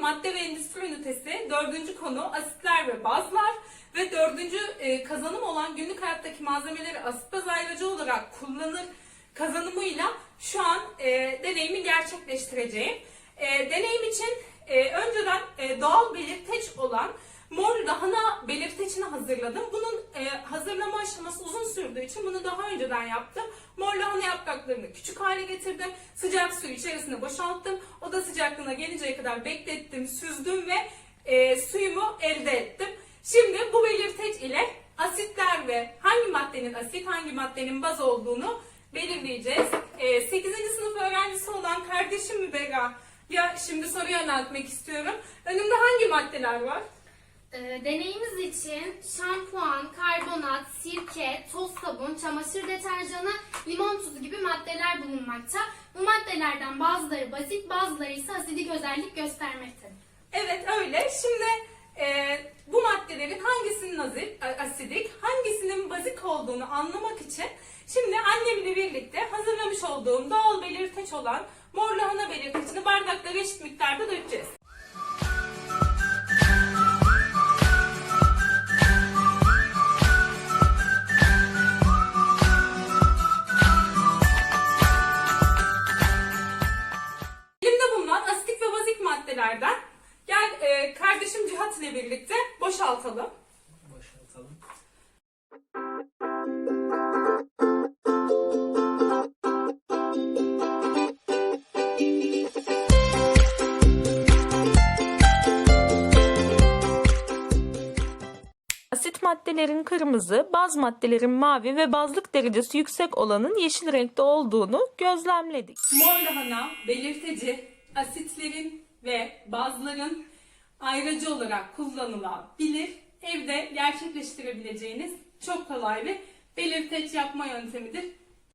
madde ve endüstri ünitesi dördüncü konu asitler ve bazlar ve dördüncü e, kazanım olan günlük hayattaki malzemeleri asit baz ayrıcı olarak kullanır kazanımıyla şu an e, deneyimi gerçekleştireceğim. E, deneyim için e, önceden e, doğal belirteç olan mor lahana belirteçini hazırladım. Bunun e, hazırlama aşaması uzun sürdüğü için bunu daha önceden yaptım. Lahana yapraklarını küçük hale getirdim. Sıcak suyu içerisine boşalttım. Oda sıcaklığına gelinceye kadar beklettim, süzdüm ve e, suyumu elde ettim. Şimdi bu belirteç ile asitler ve hangi maddenin asit, hangi maddenin baz olduğunu belirleyeceğiz. E, 8. sınıf öğrencisi olan kardeşim Müberra ya şimdi soruyu yöneltmek istiyorum. Önümde hangi maddeler var? Ee, deneyimiz için şampuan, karbonat, sirke, toz sabun, çamaşır deterjanı, limon tuzu gibi maddeler bulunmakta. Bu maddelerden bazıları basit, bazıları ise asidik özellik göstermektedir. Evet öyle. Şimdi e, bu maddelerin hangisinin asit, asidik, hangisinin bazik olduğunu anlamak için şimdi annemle birlikte hazırlamış olduğum doğal belirteç olan mor lahana belirteçini bardaklara eşit miktarda dökeceğiz. Kardeşim Cihat ile birlikte boşaltalım. Boşaltalım. Asit maddelerin kırmızı, baz maddelerin mavi ve bazlık derecesi yüksek olanın yeşil renkte olduğunu gözlemledik. Mor lahana belirteci asitlerin ve bazların ayrıcı olarak kullanılabilir. Evde gerçekleştirebileceğiniz çok kolay bir belirteç yapma yöntemidir.